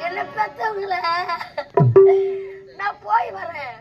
என்ன பெத்தவங்கள? நான் போய் வரேன்.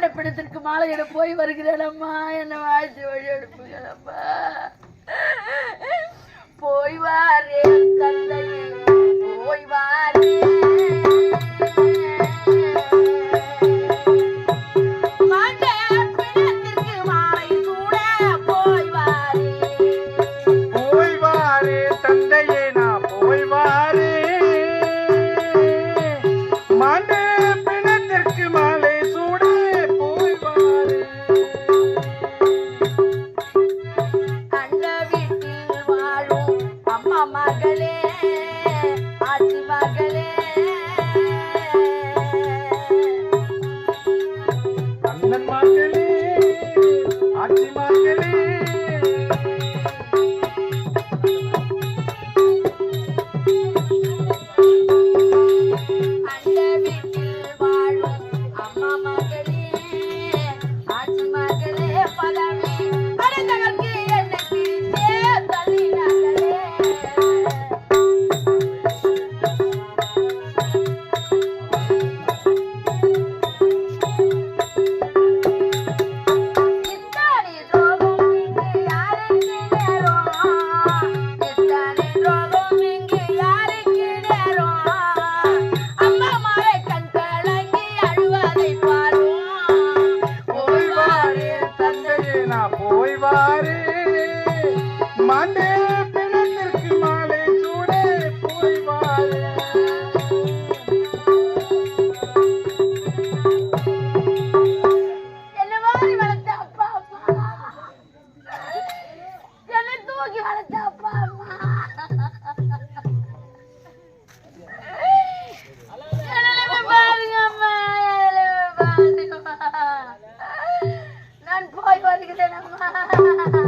ஆண்ட பிணத்திற்கு மாலை என போய் வருகிறேனம்மா என்ன வாழ்த்து வழி எடுப்புகிறப்பா போய் வாரே தந்தையே. ಮಗಳೇ செய்வாரு மண்டே பிணத்திற்கு மாலை சூடே புரிவாரு Ha ha ha. Hoy, wali ka na!